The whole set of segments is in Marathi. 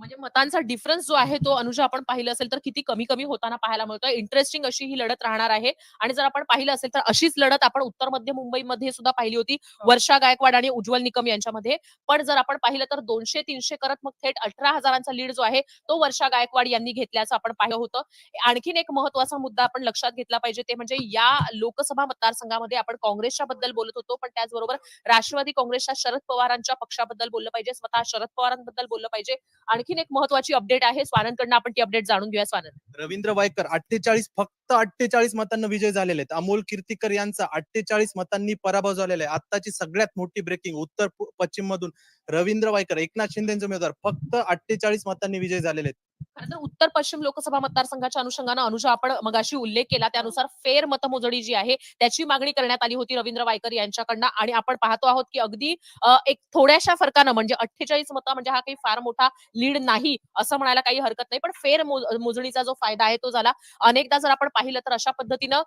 म्हणजे मतांचा डिफरन्स जो आहे तो अनुजा आपण पाहिलं असेल तर किती कमी कमी होताना पाहायला मिळतोय. इंटरेस्टिंग अशी ही लढत राहणार आहे. आणि जर आपण पाहिलं असेल तर अशीच लढत आपण उत्तर मध्य मुंबईमध्ये सुद्धा पाहिली होती. वर्षा गायकवाड आणि उज्ज्वल निकम यांच्यामध्ये. पण जर आपण पाहिलं तर दोनशे तीनशे करत मग थेट अठरा हजारांचा लीड जो आहे तो वर्षा गायकवाड यांनी घेतल्याचं आपण पाहिलं होतं. आणखीन एक महत्त्वाचा मुद्दा आपण लक्षात घेतला पाहिजे ते म्हणजे या लोकसभा मतदारसंघामध्ये आपण काँग्रेसच्या बद्दल बोलत होतो. पण त्याचबरोबर राष्ट्रवादी काँग्रेसच्या शरद पवारांच्या पक्षाबद्दल बोललं पाहिजे. स्वतः शरद पवारांबद्दल बोललं पाहिजे. आणखीन एक महत्वाची अपडेट आहे. स्वानंदकडनं आपण ती अपडेट जाणून घेऊया स्वानंद. रवींद्र वायकर अठ्ठेचाळीस फक्त अठ्ठेचाळीस मतांना विजय झालेले आहेत. अमोल कीर्तीकर यांचा अठ्ठेचाळीस मतांनी पराभव झालेला आहे आताची सगळ्यात मोठी ब्रेकिंग उत्तर पश्चिम मधून रवींद्र वायकर एकनाथ शिंदेचे उमेदवार फक्त अठ्ठेचाळीस मतांनी विजय झालेले आहेत. तर उत्तर पश्चिम लोकसभा मतदारसंघाच्या अनुषंगानं अनुजा आपण मगाशी उल्लेख केला त्यानुसार फेर मतमोजणी जी आहे त्याची मागणी करण्यात आली होती रवींद्र वायकर यांच्याकडनं आणि आपण पाहतो आहोत की अगदी एक थोड्याशा फरकानं म्हणजे अठ्ठेचाळीस मतं म्हणजे हा काही फार मोठा लीड नाही असं म्हणायला काही हरकत नाही पण फेर मोजणीचा जो फायदा आहे तो झाला. अनेकदा जर आपण पाहिलं तर अशा पद्धतीनं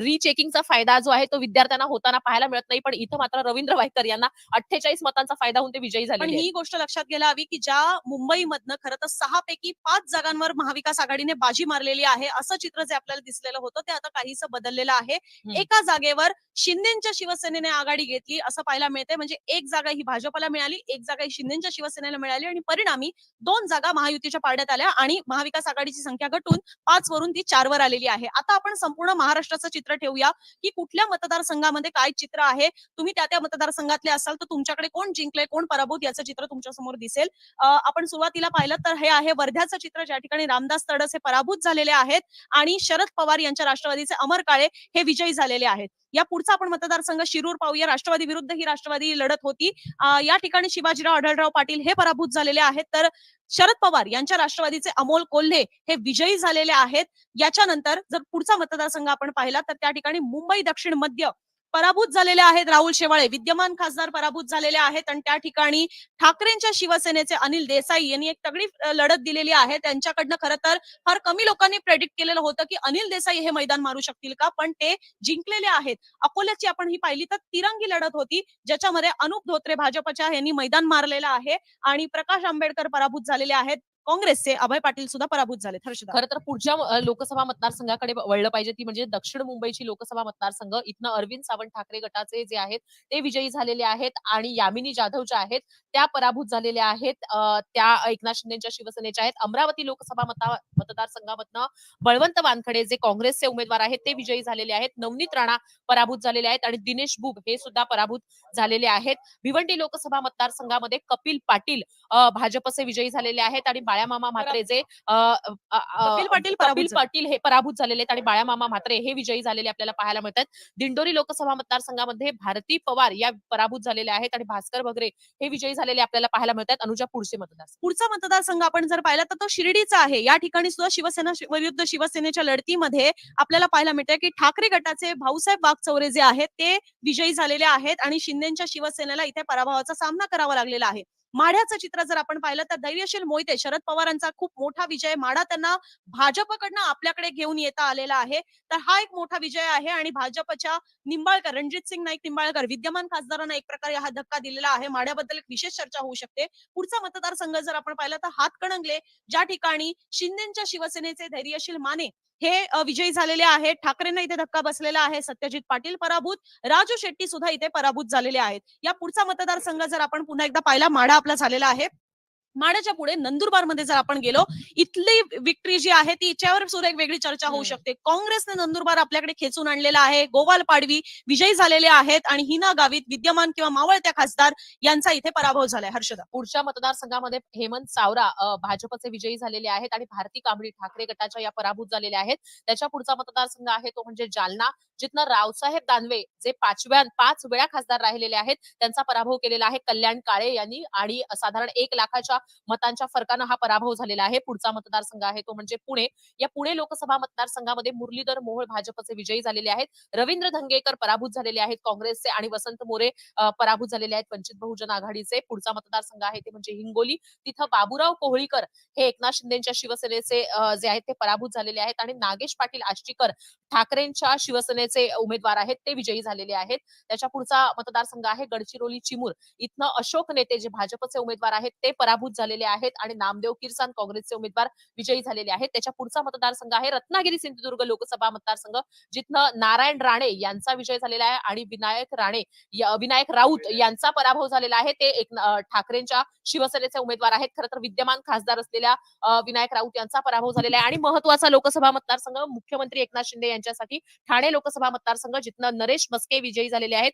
रिचेकिंगचा फायदा जो आहे तो विद्यार्थ्यांना होताना पाहायला मिळत नाही पण इथं मात्र रवींद्र वायकर यांना अठ्ठेचाळीस मतांचा फायदा होऊन ते विजयी झाले ही गोष्ट लक्षात घ्यायला हवी की ज्या मुंबईमधनं खरं तर सहा पैकी पाच जागांवर महाविकास आघाडीने बाजी मारलेली आहे. असं चित्र जे आपल्याला दिसलेलं होतं ते आता काहीसं बदललेलं आहे. एका जागेवर शिंदेच्या शिवसेनेने आघाडी घेतली असं पाहायला मिळते म्हणजे एक जागा ही भाजपला मिळाली एक जागा ही शिंदेच्या शिवसेनेला मिळाली आणि परिणामी दोन जागा महायुतीच्या पाड्यात आल्या आणि महाविकास आघाडीची संख्या घटून पाच वरून ती चार वर आलेली आहे. आता आपण संपूर्ण महाराष्ट्राचं चित्र ठेवूया की कुठल्या मतदारसंघामध्ये काय चित्र आहे. तुम्ही त्या त्या मतदारसंघातले असाल तर तुमच्याकडे कोण जिंकले कोण पराभूत याचं चित्र तुमच्यासमोर दिसेल आपण सुरुवातीला पाहिलं तर हे आहे वर्ध्याचं चित्र ज्या ठिकाणी रामदास तडस हे पराभूत झालेले आहेत आणि शरद पवार यांच्या राष्ट्रवादीचे अमर काळे हे विजयी झालेले आहेत. या पुढचा आपण मतदारसंघ शिरूर पाहूया. राष्ट्रवादी विरुद्ध ही राष्ट्रवादी लढत होती. या ठिकाणी शिवाजीराव आढळराव पाटील हे पराभूत झालेले आहेत. तर शरद पवार यांच्या राष्ट्रवादीचे अमोल कोल्हे हे विजयी झालेले आहेत. याच्यानंतर जर पुढचा मतदारसंघ आपण पाहिला तर त्या ठिकाणी मुंबई दक्षिण मध्य पराभूत झालेले आहेत राहुल शेवाळे. विद्यमान खासदार पराभूत झालेले आहेत आणि त्या ठिकाणी ठाकरेंच्या शिवसेनेचे अनिल देसाई यांनी एक तगडी लढत दिलेली आहे. त्यांच्याकडनं खरं तर फार कमी लोकांनी प्रेडिक्ट केलेलं होतं की अनिल देसाई हे मैदान मारू शकतील का? पण ते जिंकलेले आहेत. अकोल्याची आपण ही पाहिली तर तिरंगी लढत होती ज्याच्यामध्ये अनुप धोत्रे भाजपच्या यांनी मैदान मारलेलं आहे आणि प्रकाश आंबेडकर पराभूत झालेले आहेत. काँग्रेसचे अभय पाटील सुद्धा पराभूत झाले हर्षदा खरं तर पुढच्या लोकसभा मतदारसंघाकडे वळलं पाहिजे ती म्हणजे दक्षिण मुंबईची लोकसभा मतदारसंघ इथनं अरविंद सावंत ठाकरे गटाचे जे आहेत ते विजयी झालेले आहेत आणि यामिनी जाधव ज्या आहेत त्या पराभूत झालेल्या आहेत. त्या एकनाथ शिंदेच्या शिवसेनेच्या आहेत. अमरावती लोकसभा मता मतदारसंघामधनं बळवंत वानखडे जे काँग्रेसचे उमेदवार आहेत ते विजयी झालेले आहेत. नवनीत राणा पराभूत झालेले आहेत आणि दिनेश बुब हे सुद्धा पराभूत झालेले आहेत. भिवंडी लोकसभा मतदारसंघामध्ये कपिल पाटील भाजपचे विजयी झालेले आहेत आणि बाळामामा म्हात्रे जे पाटील कपिल झाले. पाटील हे पराभूत झालेले आहेत आणि बाळामामा म्हात्रे हे विजयी झालेले आपल्याला पाहायला मिळतात. दिंडोरी लोकसभा मतदारसंघामध्ये भारती पवार या पराभूत झालेल्या आहेत आणि भास्कर भगरे हे विजयी झालेले आपल्याला पाहायला मिळतात. अनुजा पुढचे मतदार पुढचा मतदारसंघ आपण जर पाहिला तर तो शिर्डीचा आहे. या ठिकाणी सुद्धा शिवसेना विरुद्ध शिवसेनेच्या लढतीमध्ये आपल्याला पाहायला मिळतंय की ठाकरे गटाचे भाऊसाहेब वागचौरे जे आहेत ते विजयी झालेले आहेत आणि शिंदेच्या शिवसेनेला इथे पराभवाचा सामना करावा लागलेला आहे. माढ्याचं चित्र जर आपण पाहिलं तर धैर्यशील मोहिते शरद पवारांचा खूप मोठा विजय. माढा त्यांना भाजपकडनं आपल्याकडे घेऊन येता आलेला आहे. तर हा एक मोठा विजय आहे आणि भाजपच्या निंबाळकर रणजित सिंग नाईक निंबाळकर विद्यमान खासदारांना एक प्रकारे हा धक्का दिलेला आहे. माढ्याबद्दल एक विशेष चर्चा होऊ शकते. पुढचा मतदारसंघ जर आपण पाहिला तर हातकणंगले. ज्या ठिकाणी शिंदेच्या शिवसेनेचे धैर्यशील माने हे विजयी झालेले आहेत. ठाकरेंना इथे धक्का बसलेला आहे. सत्यजित पाटील पराभूत. राजू शेट्टी सुद्धा इथे पराभूत झालेले आहेत. या पुढचा मतदारसंघ जर आपण पुन्हा एकदा पाहिला माढा आपला झालेला आहे. माढ्याच्या पुढे नंदुरबारमध्ये जर आपण गेलो इथली विक्ट्री जी आहे ती याच्यावर सुद्धा एक वेगळी चर्चा होऊ. शकते. काँग्रेसने नंदुरबार आपल्याकडे खेचून आणलेला आहे गोवाल पाडवी विजयी झालेले आहेत आणि हिना गावित विद्यमान किंवा मावळत्या खासदार यांचा इथे पराभव झालाय. हर्षदा. पुढच्या मतदारसंघामध्ये हेमंत सावरा भाजपचे विजयी झालेले आहेत आणि भारती कांबळी ठाकरे गटाच्या या पराभूत झालेल्या आहेत. त्याच्या पुढचा मतदारसंघ आहे तो म्हणजे जालना जिथनं रावसाहेब दानवे जे पाचव्या पाच वेळा खासदार राहिलेले आहेत त्यांचा पराभव केलेला आहे. कल्याण काळे यांनी आणि साधारण एक लाखाच्या मतांच्या फरकानं हा पराभव झालेला आहे. पुढचा मतदारसंघ आहे तो म्हणजे पुणे. या पुणे लोकसभा मतदारसंघामध्ये मुरलीधर मोहोळ भाजपचे विजयी झालेले आहेत. रवींद्र धंगेकर पराभूत झालेले आहेत काँग्रेसचे आणि वसंत मोरे पराभूत झालेले आहेत वंचित बहुजन आघाडीचे. पुढचा मतदारसंघ आहे ते म्हणजे हिंगोली. तिथं बाबूराव कोहळीकर हे एकनाथ शिंदेच्या शिवसेनेचे जे आहेत ते पराभूत झालेले आहेत आणि नागेश पाटील आष्टीकर ठाकरेंच्या शिवसेनेचे उमेदवार आहेत ते विजयी झालेले आहेत. त्याच्या पुढचा मतदारसंघ आहे गडचिरोली चिमूर. इथनं अशोक नेते जे भाजपचे उमेदवार आहेत ते पराभूत झालेले आहेत आणि नामदेव किरसान काँग्रेसचे उमेदवार विजयी झालेले आहेत. त्याच्या पुढचा मतदारसंघ आहे रत्नागिरी सिंधुदुर्ग लोकसभा मतदारसंघ जिथनं नारायण राणे यांचा विजय झालेला आहे आणि विनायक राणे या- विनायक राऊत यांचा पराभव झालेला आहे. ते एक ठाकरेंच्या शिवसेनेचे उमेदवार आहेत. खरं तर विद्यमान खासदार असलेल्या विनायक राऊत यांचा पराभव झालेला आहे. आणि महत्त्वाचा लोकसभा मतदारसंघ मुख्यमंत्री एकनाथ शिंदे यांच्यासाठी ठाणे लोकसभा मतदारसंघ जिथनं नरेश मस्के विजयी झालेले आहेत.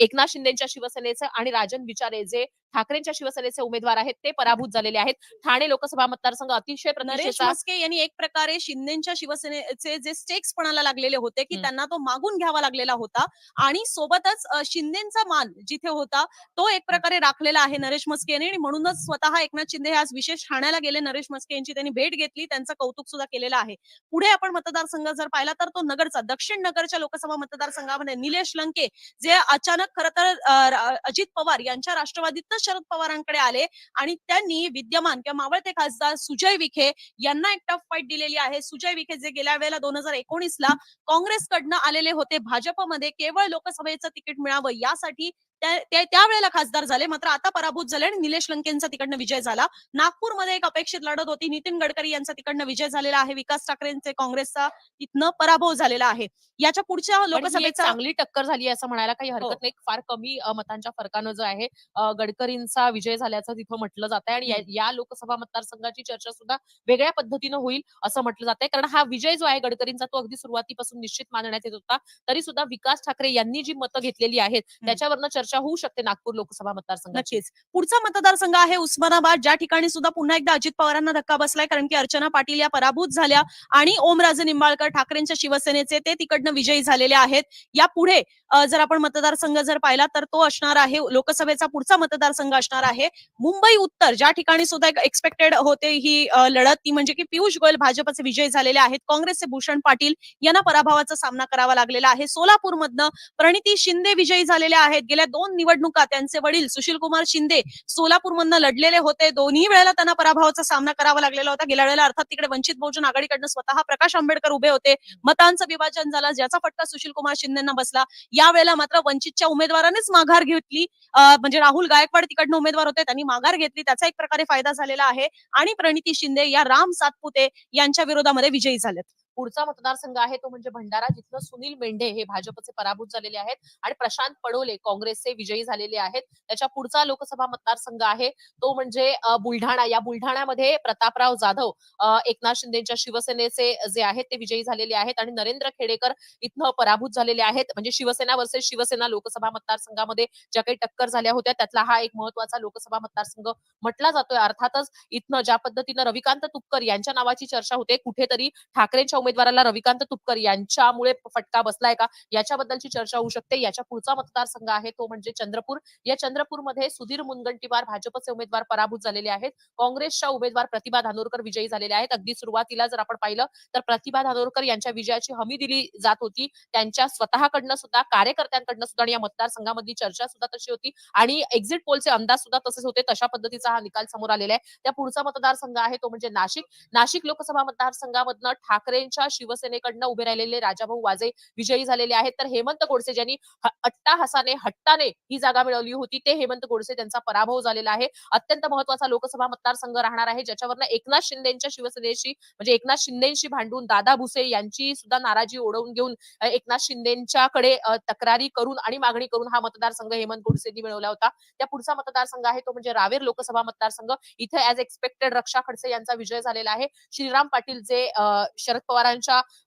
एकनाथ शिंदेच्या शिवसेनेचे आणि राजन विचारे जे ठाकरेंच्या शिवसेनेचे उमेदवार आहेत ते पराभूत झालेले आहेत. ठाणे लोकसभा मतदारसंघ अतिशय नरेश यांनी एक प्रकारे शिंदेच्या शिवसेनेचे जे स्टेक्स पणाला लागलेले होते की. त्यांना तो मागून घ्यावा लागलेला होता. आणि सोबतच शिंदेचा मान जिथे होता तो एक प्रकारे राखलेला आहे नरेश मस्के यांनी. आणि म्हणूनच स्वतः एकनाथ शिंदे हे आज विशेष ठाण्याला गेले. नरेश मस्के यांची त्यांनी भेट घेतली त्यांचं कौतुक सुद्धा केलेलं आहे. पुढे आपण मतदारसंघ जर पाहिला तर तो नगरचा दक्षिण नगरच्या लोकसभा मतदारसंघामध्ये निलेश लंके जे अचानक खरं तर अजित पवार यांच्या राष्ट्रवादीतच शरद पवारांकडे आले आणि त्यांनी विद्यमान किंवा मावळते खासदार सुजय विखे यांना एक टफ फाईट दिलेली आहे. सुजय विखे जे गेल्या वेळेला दोन हजार एकोणीस ला काँग्रेसकडनं आलेले होते. भाजपमध्ये केवळ लोकसभेचं तिकीट मिळावं यासाठी त्यावेळेला खासदार झाले. मात्र आता पराभूत झाले आणि निलेश लंकेंचा तिकडनं विजय झाला. नागपूरमध्ये एक अपेक्षित लढत होती. नितीन गडकरी यांचा तिकडनं विजय झालेला आहे. विकास ठाकरेंचे काँग्रेसचा तिथनं पराभव झालेला आहे. याच्या पुढच्या ही लोकसभेचा चांगली टक्कर झाली असं म्हणायला काही हो. हरकत नाही. फार कमी मतांच्या फरकानं जो आहे गडकरींचा विजय झाल्याचं तिथं म्हटलं जात आहे आणि या- या लोकसभा मतदारसंघाची चर्चा सुद्धा वेगळ्या पद्धतीनं होईल असं म्हटलं जात आहे कारण हा विजय जो आहे गडकरींचा तो अगदी सुरुवातीपासून निश्चित मानण्यात येत होता. तरी सुद्धा विकास ठाकरे यांनी जी मतं घेतलेली आहेत त्याच्यावरनं चर्चा होऊ शकते नागपूर लोकसभा मतदारसंघाची. नक्कीच. पुढचा मतदारसंघ आहे उस्मानाबाद ज्या ठिकाणी सुद्धा पुन्हा एकदा अजित पवारांना धक्का बसलाय कारण की अर्चना पाटील या पराभूत झाल्या आणि ओमराजे निंबाळकर ठाकरेंच्या शिवसेनेचे ते तिकडनं विजयी झालेले आहेत. या पुढे जर आपण मतदारसंघ जर पाहिला तर तो असणार आहे लोकसभेचा पुढचा मतदारसंघ असणार आहे. मुंबई उत्तर ज्या ठिकाणी सुद्धा एक एक्सपेक्टेड होते ही लढत ती म्हणजे की पियुष गोयल भाजपचे विजयी झालेले आहेत. काँग्रेसचे भूषण पाटील यांना पराभवाचा सामना करावा लागलेला आहे. सोलापूर मधनं प्रणिती शिंदे विजयी झालेल्या आहेत. गेल्या दोन निवडणुका त्यांचे वडील सुशील कुमार शिंदे सोलापूरमधनं लढलेले होते. दोन्ही वेळेला त्यांना पराभवाचा सामना करावा लागलेला होता. गेल्या वेळेला अर्थात तिकडे वंचित बहुजन आघाडीकडनं स्वतः प्रकाश आंबेडकर उभे होते. मतांचं विभाजन झालं. ज्याचा फटका सुशील कुमार शिंदेना बसला. यावेळेला मात्र वंचितच्या उमेदवारानेच माघार घेतली. म्हणजे राहुल गायकवाड तिकडनं उमेदवार होते. त्यांनी माघार घेतली. त्याचा एक प्रकारे फायदा झालेला आहे. आणि प्रणिती शिंदे या राम सातपुते यांच्या विरोधामध्ये विजयी झालेत. पुढचा मतदारसंघ आहे तो म्हणजे भंडारा जिथनं सुनील मेंढे हे भाजपचे पराभूत झालेले आहेत आणि प्रशांत पडोले काँग्रेसचे विजयी झालेले आहेत. त्याच्या पुढचा लोकसभा मतदारसंघ आहे तो म्हणजे बुलढाणा. या बुलढाण्यामध्ये प्रतापराव जाधव एकनाथ शिंदेच्या शिवसेनेचे जे आहेत ते विजयी झालेले आहेत आणि नरेंद्र खेडेकर इथनं पराभूत झालेले आहेत. म्हणजे शिवसेना वर्सेस शिवसेना लोकसभा मतदारसंघामध्ये ज्या काही टक्कर झाल्या होत्या त्यातला हा एक महत्त्वाचा लोकसभा मतदारसंघ म्हटला जातोय. अर्थातच इथनं ज्या पद्धतीनं रविकांत तुपकर यांच्या नावाची चर्चा होते कुठेतरी ठाकरेंच्या उमेदवाराला रविकांत तुपकर यांच्यामुळे फटका बसलाय का? याच्याबद्दलची चर्चा होऊ शकते. याच्या पुढचा मतदारसंघ आहे तो म्हणजे चंद्रपूर. या चंद्रपूरमध्ये सुधीर मुनगंटीवार भाजपचे उमेदवार पराभूत झालेले आहेत. काँग्रेसच्या उमेदवार प्रतिभा धानोरकर विजयी झालेले आहेत. अगदी सुरुवातीला जर आपण पाहिलं तर प्रतिभा धानोरकर यांच्या विजयाची हमी दिली जात होती. त्यांच्या स्वतःकडनं सुद्धा कार्यकर्त्यांकडनं सुद्धा आणि या मतदारसंघामधली चर्चा सुद्धा तशी होती. आणि एक्झिट पोलचे अंदाज सुद्धा तसेच होते. तशा पद्धतीचा हा निकाल समोर आलेला आहे. त्या पुढचा मतदारसंघ आहे तो म्हणजे नाशिक. नाशिक लोकसभा मतदारसंघामधनं ठाकरे यांच्या शिवसेनेकडनं उभे राहिलेले राजाभाऊ वाजे विजयी झालेले आहेत. तर हेमंत गोडसे ज्यांनी ह- अट्टाहासाने हट्टाने ही जागा मिळवली होती ते हेमंत गोडसे त्यांचा पराभव झालेला आहे. अत्यंत महत्त्वाचा लोकसभा मतदारसंघ राहणार आहे ज्याच्यावरनं एकनाथ शिंदेच्या शिवसेनेशी म्हणजे एकनाथ शिंदेशी भांडून दादा भुसे यांची सुद्धा नाराजी ओढवून घेऊन एकनाथ शिंदेच्याकडे अ, तक्रारी करून आणि मागणी करून हा मतदारसंघ हेमंत गोडसेंनी मिळवला होता. त्या पुढचा मतदारसंघ आहे तो म्हणजे रावेर लोकसभा मतदारसंघ. इथे ऍज एक्सपेक्टेड रक्षा खडसे यांचा विजय झालेला आहे. श्रीराम पाटील जे शरद पवार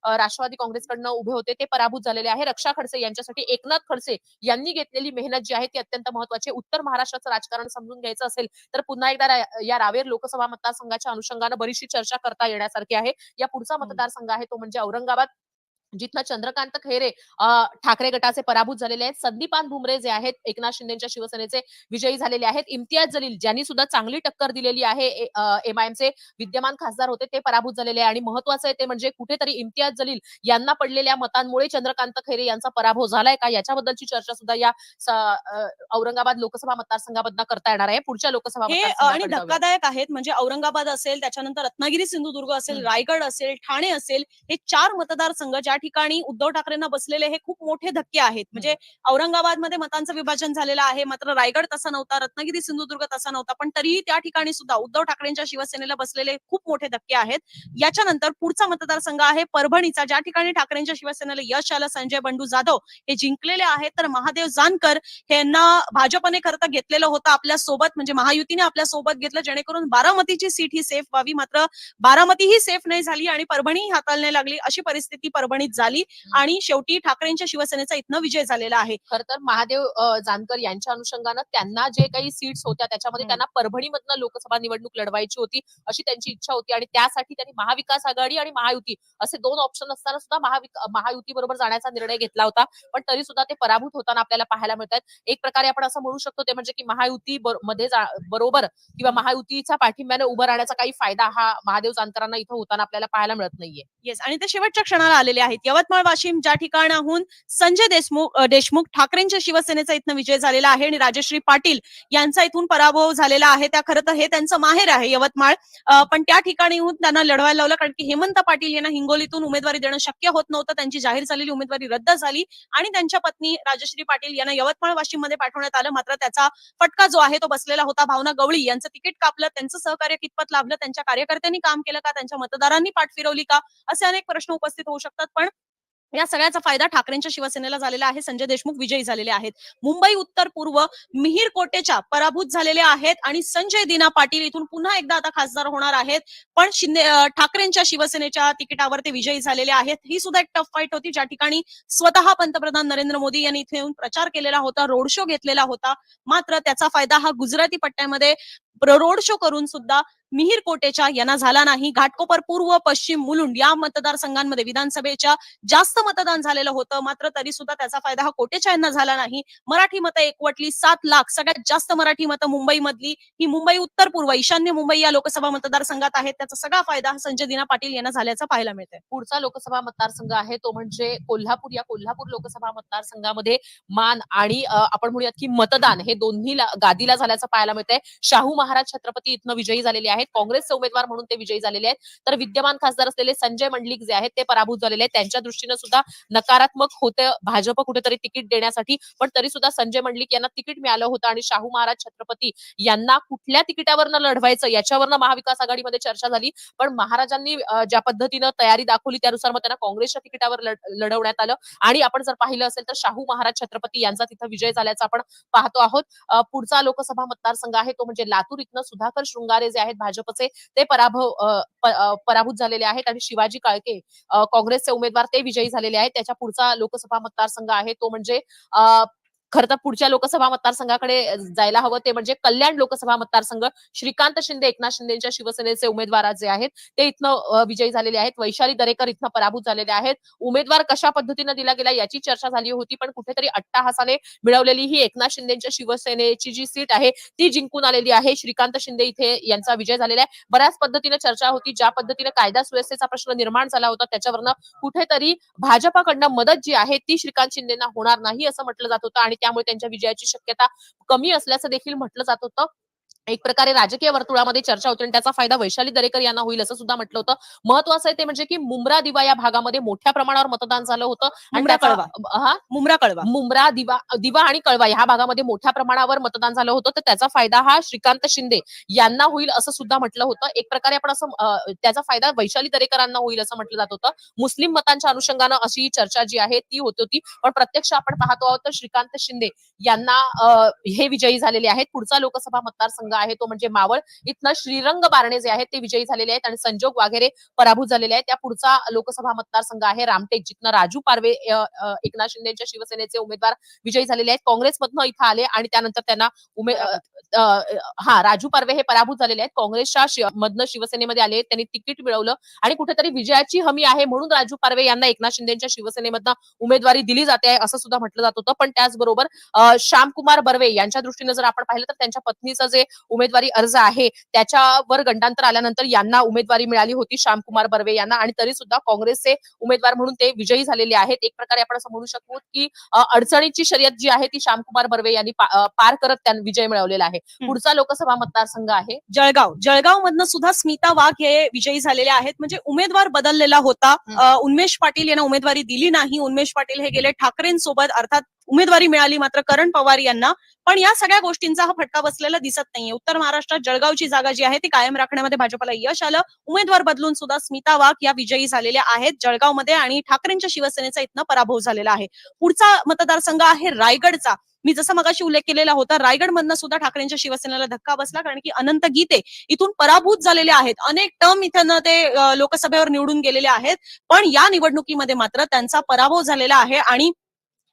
अ, राष्ट्रवादी काँग्रेसकडनं उभे होते ते पराभूत झालेले आहे. रक्षा खडसे यांच्यासाठी एकनाथ खडसे यांनी घेतलेली मेहनत जी आहे ती अत्यंत महत्वाची. उत्तर महाराष्ट्राचं राजकारण समजून घ्यायचं असेल तर पुन्हा एकदा या रावेर लोकसभा मतदारसंघाच्या अनुषंगानं बरीचशी चर्चा करता येण्यासारखी आहे. या पुढचा मतदारसंघ आहे तो म्हणजे औरंगाबाद. जिथनं चंद्रकांत खैरे ठाकरे गटाचे पराभूत झालेले आहेत. संदीपान भुमरे जे आहेत एकनाथ शिंदेच्या शिवसेनेचे विजयी झालेले आहेत. इम्तियाज जलील ज्यांनी सुद्धा चांगली टक्कर दिलेली आहे एमआयएमचे विद्यमान खासदार होते ते पराभूत झालेले आहे. आणि महत्वाचं आहे ते म्हणजे कुठेतरी इम्तियाज जलील यांना पडलेल्या मतांमुळे चंद्रकांत खैरे यांचा पराभव झालाय का? याच्याबद्दलची चर्चा सुद्धा या औरंगाबाद लोकसभा मतदारसंघामधनं करता येणार आहे. पुढच्या लोकसभा आणि. धक्कादायक आहेत म्हणजे औरंगाबाद असेल त्याच्यानंतर रत्नागिरी सिंधुदुर्ग असेल. रायगड असेल ठाणे असेल हे चार मतदारसंघ ज्या ठिकाणी उद्धव ठाकरेंना बसलेले हे खूप मोठे धक्के आहेत. म्हणजे औरंगाबादमध्ये मतांचं विभाजन झालेलं आहे. मात्र रायगड तसा नव्हता रत्नागिरी सिंधुदुर्ग तसा नव्हता. पण तरीही त्या ठिकाणी सुद्धा उद्धव ठाकरेंच्या शिवसेनेला बसलेले खूप मोठे धक्के आहेत. याच्यानंतर पुढचा मतदारसंघ आहे परभणीचा ज्या ठिकाणी ठाकरेंच्या शिवसेनेला यश आलं संजय बंडू जाधव हे जिंकलेले आहेत. तर महादेव जानकर यांना भाजपने खरं तर घेतलेलं होतं आपल्यासोबत. म्हणजे महायुतीने आपल्यासोबत घेतलं. जेणेकरून बारामतीची सीट ही सेफ व्हावी. मात्र बारामती ही सेफ नाही झाली आणि परभणी हाताळणे लागली. अशी परिस्थिती परभणीत झाली. आणि शेवटी ठाकरेंच्या शिवसेनेचा इथनं विजय झालेला आहे. खर तर महादेव जानकर यांच्या अनुषंगानं त्यांना जे काही सीट्स होत्या त्याच्यामध्ये. त्यांना परभणीमधनं लोकसभा निवडणूक लढवायची होती अशी त्यांची इच्छा होती. आणि त्यासाठी त्यांनी महाविकास आघाडी आणि महायुती असे दोन ऑप्शन असताना सुद्धा महायुती बरोबर जाण्याचा निर्णय घेतला होता. पण तरी सुद्धा ते पराभूत होताना आपल्याला पाहायला मिळतात एक प्रकारे आपण असं म्हणू शकतो ते म्हणजे की महायुती मध्ये बरोबर किंवा महायुतीच्या पाठिंब्याने उभं राहण्याचा काही फायदा हा महादेव जानकरांना इथं होताना आपल्याला पाहायला मिळत नाहीये. येस आणि ते शेवटच्या क्षणाला आलेले आहेत. यवतमाळ वाशिम ज्या ठिकाणाहून संजय देशमुख देशमुख ठाकरेंच्या शिवसेनेचा इथनं विजय झालेला आहे आणि राजश्री पाटील यांचा इथून पराभव झालेला आहे. त्या खरं तर हे त्यांचं माहेर आहे यवतमाळ. पण त्या ठिकाणीहून त्यांना लढवायला लावलं कारण की हेमंत पाटील यांना हिंगोलीतून उमेदवारी देणं शक्य होत नव्हतं. त्यांची जाहीर झालेली उमेदवारी रद्द झाली आणि त्यांच्या पत्नी राजश्री पाटील यांना यवतमाळ वाशिममध्ये पाठवण्यात आलं. मात्र त्याचा फटका जो आहे तो बसलेला होता भावना गवळी यांचं तिकीट कापलं त्यांचं सहकार्य कितपत लाभलं त्यांच्या कार्यकर्त्यांनी काम केलं का त्यांच्या मतदारांनी पाठ फिरवली का असे अनेक प्रश्न उपस्थित होऊ शकतात. पण या सगळ्याचा फायदा ठाकरेंच्या शिवसेनेला झालेला आहे. संजय देशमुख विजयी झालेले आहेत. मुंबई उत्तर पूर्व मिहीर कोटेच्या पराभूत झालेले आहेत आणि संजय दिना पाटील इथून पुन्हा एकदा आता खासदार होणार आहेत. पण शिंदे ठाकरेंच्या शिवसेनेच्या तिकिटावर ते विजयी झालेले आहेत. ही सुद्धा एक टफ फाईट होती. ज्या ठिकाणी स्वतः पंतप्रधान नरेंद्र मोदी यांनी इथे येऊन प्रचार केलेला होता रोड शो घेतलेला होता. मात्र त्याचा फायदा हा गुजराती पट्ट्यामध्ये रोड शो करून सुद्धा मिहीर कोटेच्या यांना झाला नाही. घाटकोपर पूर्व पश्चिम मुलुंड या मतदारसंघांमध्ये विधानसभेच्या जास्त मतदान झालेलं होतं. मात्र तरी सुद्धा त्याचा फायदा हा कोटेच्या यांना झाला नाही. मराठी मतं एकवटली सात लाख. सगळ्यात जास्त मराठी मतं मुंबई मधली ही मुंबई उत्तर पूर्व ईशान्य मुंबई या लोकसभा मतदारसंघात आहेत. त्याचा सगळा फायदा हा संजय दिना पाटील यांना झाल्याचा पाहायला मिळतंय. पुढचा लोकसभा मतदारसंघ आहे तो म्हणजे कोल्हापूर. या कोल्हापूर लोकसभा मतदारसंघामध्ये मान आणि आपण म्हणूयात की मतदान हे दोन्ही गादीला झाल्याचं पाहायला मिळतंय. शाहू महाराज छत्रपती इथनं विजयी झालेले आहेत. काँग्रेसचे उमेदवार म्हणून ते विजयी झालेले आहेत. तर विद्यमान खासदार असलेले संजय मंडलिक जे आहेत ते पराभूत झालेले आहेत. त्यांच्या दृष्टीनं सुद्धा नकारात्मक होते. भाजप कुठेतरी तिकीट देण्यासाठी. पण तरी सुद्धा संजय मंडलिक यांना तिकीट मिळालं होतं आणि शाहू महाराज छत्रपती यांना कुठल्या तिकिटावरनं लढवायचं याच्यावरनं महाविकास आघाडीमध्ये चर्चा झाली. पण महाराजांनी ज्या पद्धतीनं तयारी दाखवली त्यानुसार मग त्यांना काँग्रेसच्या तिकिटावर लढवण्यात आलं. आणि आपण जर पाहिलं असेल तर शाहू महाराज छत्रपती यांचा तिथं विजय झाल्याचा आपण पाहतो आहोत. पुढचा लोकसभा मतदारसंघ आहे तो म्हणजे लातूर इथनं सुधाकर शृंगारे जे आहेत भाजपचे ते पराभव प- पराभूत झालेले आहेत आणि शिवाजी काळके काँग्रेसचे उमेदवार ते विजयी झालेले आहेत. त्याच्या पुढचा लोकसभा मतदारसंघ आहे. तो म्हणजे खर तर पुढच्या लोकसभा मतदारसंघाकडे जायला हवं ते म्हणजे कल्याण लोकसभा मतदारसंघ. श्रीकांत शिंदे एकनाथ शिंदेच्या शिवसेनेचे उमेदवार जे आहेत ते इथनं विजयी झालेले आहेत. वैशाली दरेकर इथनं पराभूत झालेले आहेत. उमेदवार कशा पद्धतीनं दिला गेला याची चर्चा झाली होती पण कुठेतरी अट्टाहासाने मिळवलेली ही एकनाथ शिंदेच्या शिवसेनेची जी सीट आहे ती जिंकून आलेली आहे. श्रीकांत शिंदे इथे यांचा विजय झालेला आहे. बऱ्याच पद्धतीने चर्चा होती. ज्या पद्धतीने कायदा सुव्यवस्थेचा प्रश्न निर्माण झाला होता त्याच्यावरनं कुठेतरी भाजपाकडनं मदत जी आहे ती श्रीकांत शिंदेना होणार नाही असं म्हटलं जात होतं. आणि त्यामुळे त्यांच्या विजयाची शक्यता कमी असल्याचं देखील म्हटलं जात होतं. एक प्रकारे राजकीय वर्तुळामध्ये चर्चा होती आणि त्याचा फायदा वैशाली दरेकर यांना होईल असं सुद्धा म्हटलं होतं. महत्वाचं आहे ते म्हणजे की मुंब्रा दिवा या भागामध्ये मोठ्या प्रमाणावर मतदान झालं होतं. आणि हा? मुंब्रा कळवा. मुंब्रा दिवा दिवा आणि कळवा ह्या भागामध्ये मोठ्या प्रमाणावर मतदान झालं होतं. तर त्याचा फायदा हा श्रीकांत शिंदे यांना होईल असं सुद्धा म्हटलं होतं. एक प्रकारे आपण असं त्याचा फायदा वैशाली दरेकरांना होईल असं म्हटलं जात होतं. मुस्लिम मतांच्या अनुषंगानं अशी चर्चा जी आहे ती होत होती. पण प्रत्यक्ष आपण पाहतो आहोत तर श्रीकांत शिंदे यांना हे विजयी झालेले आहेत. पुढचा लोकसभा मतदारसंघ आहे तो म्हणजे मावळ. इथनं श्रीरंग बारणे जे आहेत ते विजयी झालेले आहेत आणि संजोग वाघेरे पराभूत झालेले आहेत. त्या पुढचा लोकसभा मतदारसंघ आहे रामटेक जिथनं राजू पारवे एकनाथ शिंदेच्या शिवसेनेचे उमेदवार विजयी झालेले आहेत. काँग्रेसमधनं इथं आले आणि त्यानंतर त्यांना उमे हा राजू पारवे हे पराभूत झालेले आहेत. काँग्रेसच्या मधनं शिवसेनेमध्ये आले त्यांनी तिकीट मिळवलं आणि कुठेतरी विजयाची हमी आहे म्हणून राजू पारवे यांना एकनाथ शिंदेच्या शिवसेनेमधनं उमेदवारी दिली जाते आहे असं सुद्धा म्हटलं जात होतं. पण त्याचबरोबर अं, श्यामकुमार बर्वे यांच्या दृष्टीनं जर आपण पाहिलं तर त्यांच्या पत्नीचं जे उमेदवारी अर्ज आहे त्याच्यावर गंडांतर आल्यानंतर यांना उमेदवारी मिळाली होती श्यामकुमार बर्वे यांना. आणि तरी सुद्धा काँग्रेसचे उमेदवार म्हणून ते विजयी झालेले आहेत. एक प्रकारे आपण असं म्हणू शकतो की अडचणीची शर्यत जी आहे ती श्यामकुमार बर्वे यांनी पार करत त्यांनी विजय मिळवलेला आहे. पुढचा लोकसभा मतदारसंघ आहे. जळगाव. जळगाव मधनं सुद्धा स्मिता वाघ हे विजयी झालेले आहेत. म्हणजे उमेदवार बदललेला होता. उन्मेष पाटील यांना उमेदवारी दिली नाही. उन्मेष पाटील हे गेले ठाकरेंसोबत. अर्थात उमेदवारी मिळाली मात्र करण पवार यांना. पण या सगळ्या गोष्टींचा हा फटका बसलेला दिसत नाहीये. उत्तर महाराष्ट्रात जळगावची जागा जी आहे ती कायम राखण्यामध्ये भाजपला यश आलं. उमेदवार बदलून सुद्धा स्मिता वाघ या विजयी झालेल्या आहेत जळगावमध्ये आणि ठाकरेंच्या शिवसेनेचा इथनं पराभव झालेला आहे. पुढचा मतदारसंघ आहे रायगडचा. मी जसं मगाशी उल्लेख केलेला होता रायगड मधनं सुद्धा ठाकरेंच्या शिवसेनेला धक्का बसला कारण की अनंत गीते इथून पराभूत झालेले आहेत. अनेक टर्म इथं ते लोकसभेवर निवडून गेलेले आहेत. पण या निवडणुकीमध्ये मात्र त्यांचा पराभव झालेला आहे आणि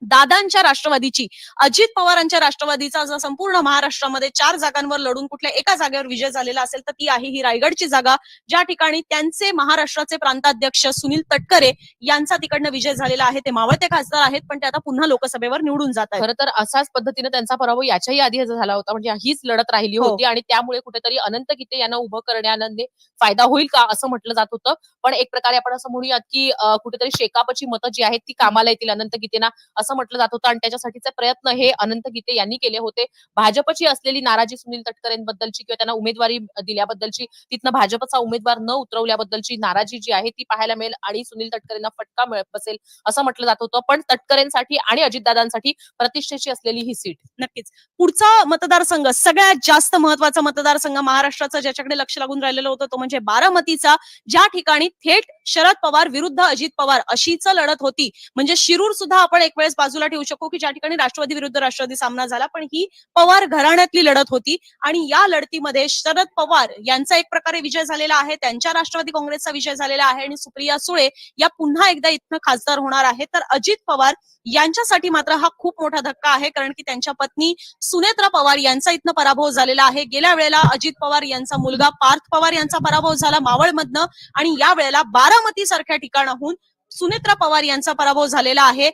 दादांच्या राष्ट्रवादीची अजित पवारांच्या राष्ट्रवादीचा जर संपूर्ण महाराष्ट्रामध्ये चार जागांवर लढून कुठल्या एका जागेवर विजय झालेला असेल तर ती आहे ही रायगडची जागा. ज्या ठिकाणी त्यांचे महाराष्ट्राचे प्रांताध्यक्ष सुनील तटकरे यांचा तिकडनं विजय झालेला आहे. ते मावळते खासदार आहेत पण ते आता पुन्हा लोकसभेवर निवडून जात आहेत. खरं तर असाच पद्धतीने त्यांचा पराभव याच्याही आधी झाला होता. म्हणजे हीच लढत राहिली हो. होती आणि त्यामुळे कुठेतरी अनंत गीते यांना उभं करण्याने फायदा होईल का असं म्हटलं जात होतं. पण एक प्रकारे आपण असं म्हणूयात की कुठेतरी शेकापची मतं जी आहेत ती कामाला येतील अनंत गीतेना असं म्हटलं जात होतं. आणि त्याच्यासाठीचे प्रयत्न हे अनंत गीते यांनी केले होते. भाजपची असलेली नाराजी सुनील तटकरेंबद्दलची किंवा त्यांना उमेदवारी दिल्याबद्दलची तिथनं भाजपचा उमेदवार न उतरवल्याबद्दलची नाराजी जी आहे ती पाहायला मिळेल आणि सुनील तटकरेंना फटका मिळत बसेल असं म्हटलं जात होतं. पण तटकरेंसाठी आणि अजितदादांसाठी प्रतिष्ठेची असलेली ही सीट. नक्कीच. पुढचा मतदारसंघ सगळ्यात जास्त महत्त्वाचा मतदारसंघ महाराष्ट्राचा ज्याच्याकडे लक्ष लागून राहिलेलं होतं तो म्हणजे बारामतीचा. ज्या ठिकाणी थेट शरद पवार विरुद्ध अजित पवार अशीच लढत होती. म्हणजे शिरूर सुद्धा आपण एक वेळेस बाजूला ठेवू शकू की ज्या ठिकाणी राष्ट्रवादी विरुद्ध राष्ट्रवादी सामना झाला पण ही पवार घराण्यातली लढत होती. आणि या लढतीमध्ये शरद पवार यांचा एक प्रकारे विजय झालेला आहे त्यांच्या राष्ट्रवादी काँग्रेसचा विजय झालेला आहे आणि सुप्रिया सुळे या पुन्हा एकदा इथनं खासदार होणार आहे तर अजित पवार यांच्यासाठी मात्र हा खूप मोठा धक्का आहे कारण की त्यांच्या पत्नी सुनेत्रा पवार यांचा इथनं पराभव झालेला आहे. गेल्या वेळेला अजित पवार यांचा मुलगा पार्थ पवार यांचा पराभव झाला मावळमधनं आणि या वेळेला बारामती सारख्या ठिकाणाहून सुनेत्रा पवार यांचा पराभव झालेला आहे.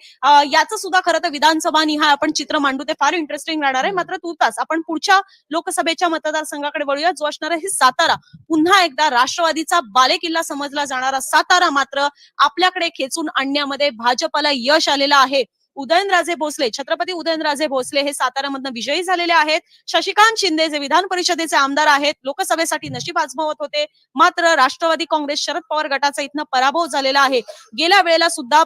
याचं सुद्धा खरं तर विधानसभा निहाय आपण चित्र मांडू ते फार इंटरेस्टिंग राहणार आहे. मात्र तुर्तास आपण पुढच्या लोकसभेच्या मतदारसंघाकडे वळूया जो असणार आहे सातारा पुन्हा एकदा राष्ट्रवादीचा बालेकिल्ला समजला जाणारा सातारा मात्र आपल्याकडे खेचून आणण्यामध्ये भाजपला यश आलेलं आहे. उदयनराजे भोसले छत्रपती उदयनराजे भोसले हे सातारामधनं विजयी झालेले आहेत. शशिकांत शिंदे जे विधान परिषदेचे आमदार आहेत लोकसभेसाठी नशीब आजमावत होते. मात्र राष्ट्रवादी काँग्रेस शरद पवार गटाचा इथनं पराभव झालेला आहे. गेल्या वेळेला सुद्धा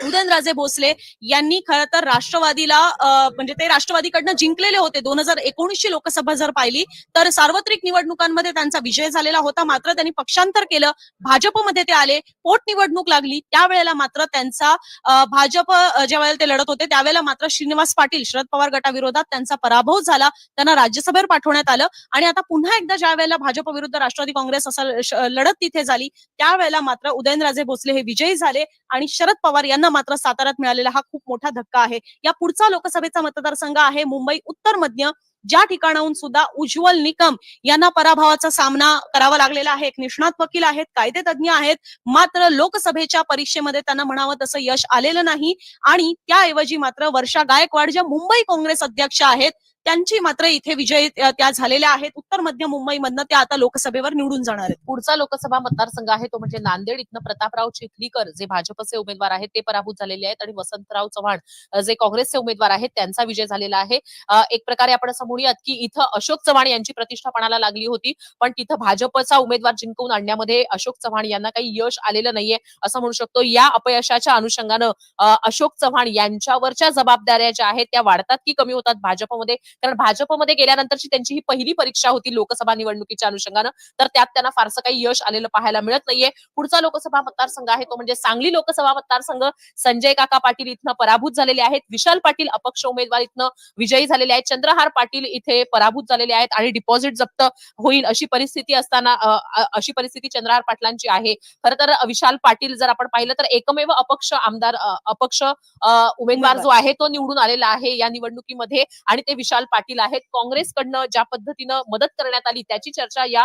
उदयनराजे भोसले यांनी खरं तर राष्ट्रवादीला म्हणजे ते राष्ट्रवादीकडनं जिंकलेले होते. दोन हजार एकोणीसची लोकसभा जर पाहिली तर सार्वत्रिक निवडणुकांमध्ये त्यांचा विजय झालेला होता. मात्र त्यांनी पक्षांतर केलं. भाजपमध्ये ते आले पोटनिवडणूक लागली. त्यावेळेला मात्र त्यांचा अं, भाजप ज्या वेळेला ते लढत होते त्यावेळेला मात्र श्रीनिवास पाटील शरद पवार गटाविरोधात त्यांचा पराभव झाला. त्यांना राज्यसभेवर पाठवण्यात आलं. आणि आता पुन्हा एकदा ज्या वेळेला भाजप विरुद्ध राष्ट्रवादी काँग्रेस असा लढत तिथे झाली त्यावेळेला मात्र उदयनराजे भोसले हे विजयी झाले आणि शरद पवार यांना मात्र साताऱ्यात मिळालेला हा खूप मोठा धक्का आहे. या पुढचा लोकसभेचा मतदारसंघ आहे मुंबई उत्तर मध्य ज्या ठिकाणाहून सुद्धा उज्ज्वल निकम यांना पराभवाचा सामना करावा लागलेला आहे. एक निष्णात वकील आहेत कायदेतज्ञ आहेत. मात्र लोकसभेच्या परीक्षेमध्ये त्यांना म्हणावं तसं यश आलेलं नाही. आणि त्याऐवजी मात्र वर्षा गायकवाड ज्या मुंबई काँग्रेस अध्यक्ष आहेत त्यांची मात्र इथे विजय त्या झालेल्या आहेत. उत्तर मध्य मुंबईमधनं त्या आता लोकसभेवर निवडून जाणार आहेत. पुढचा लोकसभा मतदारसंघ आहे तो म्हणजे नांदेड इथनं प्रतापराव चिखलीकर जे भाजपचे उमेदवार आहेत ते पराभूत झालेले आहेत. आणि वसंतराव चव्हाण जे काँग्रेसचे उमेदवार आहेत त्यांचा विजय झालेला आहे. एक प्रकारे आपण असं म्हणूयात की इथं अशोक चव्हाण यांची प्रतिष्ठा पणाला लागली होती. पण तिथं भाजपचा उमेदवार जिंकवून आणण्यामध्ये अशोक चव्हाण यांना काही यश आलेलं नाहीये असं म्हणू शकतो. या अपयशाच्या अनुषंगानं अशोक चव्हाण यांच्यावरच्या जबाबदाऱ्या ज्या आहेत त्या वाढतात की कमी होतात? भाजपमध्ये कारण भाजपमध्ये गेल्यानंतरची त्यांची ही पहिली परीक्षा होती लोकसभा निवडणुकीच्या अनुषंगानं. तर त्यात त्यांना फारसं काही यश आलेलं पाहायला मिळत नाहीये. पुढचा लोकसभा मतदारसंघ आहे तो म्हणजे सांगली लोकसभा मतदारसंघ. संजय काका पाटील इथनं पराभूत झालेले आहेत. विशाल पाटील अपक्ष उमेदवार इथनं विजयी झालेले आहेत. चंद्रहार पाटील इथे पराभूत झालेले आहेत आणि डिपॉझिट जप्त होईल अशी परिस्थिती असताना अशी परिस्थिती चंद्रहार पाटलांची आहे. खरं तर विशाल पाटील जर आपण पाहिलं तर एकमेव अपक्ष आमदार अपक्ष उमेदवार. जो आहे तो निवडून आलेला आहे या निवडणुकीमध्ये. आणि ते विशाल विशाल पाटील आहेत. काँग्रेसकडनं ज्या पद्धतीनं मदत करण्यात आली त्याची चर्चा या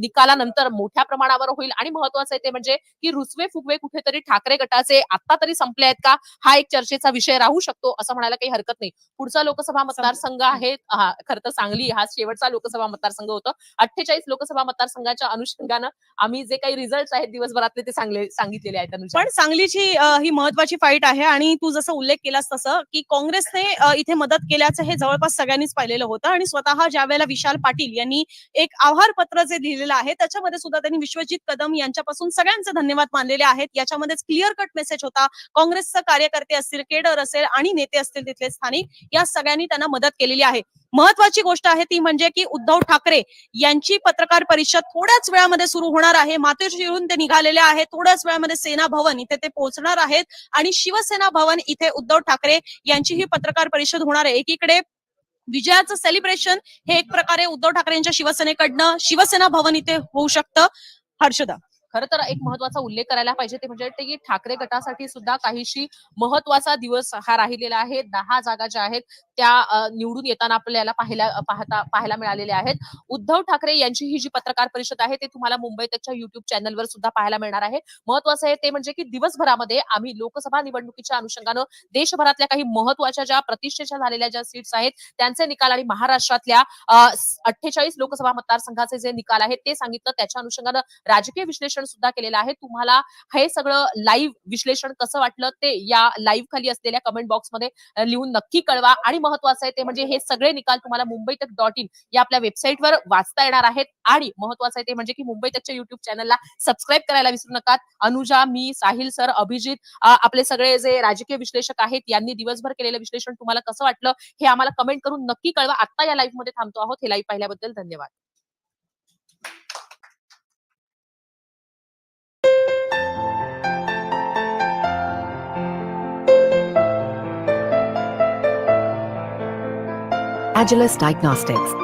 निकालानंतर मोठ्या प्रमाणावर होईल. आणि महत्वाचं आहे ते म्हणजे की रुसवे फुगवे कुठेतरी ठाकरे गटाचे आता तरी संपले आहेत का? हा एक चर्चेचा विषय राहू शकतो असं म्हणायला काही हरकत नाही. पुढचा लोकसभा मतदारसंघ आहे. हा खरं तर सांगली हा शेवटचा लोकसभा मतदारसंघ होतो. अठ्ठेचाळीस लोकसभा मतदारसंघाच्या अनुषंगानं आम्ही जे काही रिझल्ट आहेत दिवसभरातले ते सांगले सांगितलेले आहेत. पण सांगलीची ही महत्वाची फाईट आहे आणि तू जसं उल्लेख केलास तसं की काँग्रेसने इथे मदत केल्याचं हे जवळपास सगळ्यांनीच पाहिलेलं होतं आणि स्वतः ज्या वेळेला विशाल पाटील यांनी एक आभार पत्र जे लिहिलेलं आहे त्याच्यामध्ये सुद्धा त्यांनी विश्वजित कदम यांच्यापासून सगळ्यांचे धन्यवाद मानलेले आहेत. याच्यामध्येच क्लिअर कट मेसेज होता. काँग्रेसचे कार्यकर्ते असतील केडर असेल आणि नेते असतील तिथले स्थानिक या सगळ्यांनी त्यांना मदत केलेली आहे. महत्वाची गोष्ट आहे ती म्हणजे की उद्धव ठाकरे यांची पत्रकार परिषद थोड्याच वेळामध्ये सुरू होणार आहे. मातोश्रीहून ते निघालेले आहेत. थोड्याच वेळामध्ये सेना भवन इथे ते पोहोचणार आहेत आणि शिवसेना भवन इथे उद्धव ठाकरे यांची ही पत्रकार परिषद होणार आहे. एकीकडे विजयाचं सेलिब्रेशन हे एक प्रकारे उद्धव ठाकरे यांच्या शिवसेनेकडनं शिवसेना भवन इथे होऊ शकतं. हर्षदा. खरं तर एक महत्त्वाचा उल्लेख करायला पाहिजे ते म्हणजे ते की ठाकरे गटासाठी सुद्धा काहीशी महत्त्वाचा दिवस हा राहिलेला आहे. दहा जागा ज्या आहेत त्या निवडून येताना आपल्याला पाहायला पाहता पाहायला मिळालेल्या आहेत. उद्धव ठाकरे यांची ही जी पत्रकार परिषद आहे ते तुम्हाला मुंबई त्याच्या युट्यूब चॅनलवर सुद्धा पाहायला मिळणार आहे. महत्वाचं आहे ते म्हणजे की दिवसभरामध्ये आम्ही लोकसभा निवडणुकीच्या अनुषंगानं देशभरातल्या काही महत्त्वाच्या ज्या प्रतिष्ठेच्या झालेल्या ज्या सीट्स आहेत त्यांचे निकाल आणि महाराष्ट्रातल्या अठ्ठेचाळीस लोकसभा मतदारसंघाचे जे निकाल आहेत ते सांगितलं. त्याच्या अनुषंगानं राजकीय विश्लेषण सुद्धा केलेलं आहे. तुम्हाला हे सगळं लाईव्ह विश्लेषण कसं वाटलं ते या लाईव्ह खाली असलेल्या कमेंट बॉक्समध्ये लिहून नक्की कळवा. आणि महत्वाचं आहे ते म्हणजे हे सगळे निकाल तुम्हाला मुंबई तक डॉट इन या आपल्या वेबसाईटवर वाचता येणार आहेत. आणि महत्वाचं आहे ते म्हणजे की मुंबई तकच्या युट्यूब चॅनलला सबस्क्राईब करायला विसरू नका. अनुजा मी साहिल सर अभिजित आपले सगळे जे राजकीय विश्लेषक आहेत यांनी दिवसभर केलेलं विश्लेषण तुम्हाला कसं वाटलं हे आम्हाला कमेंट करून नक्की कळवा. आता या लाईव्हमध्ये थांबतो आहोत. हे लाईव्ह पाहिल्याबद्दल धन्यवाद. Agilus Diagnostics.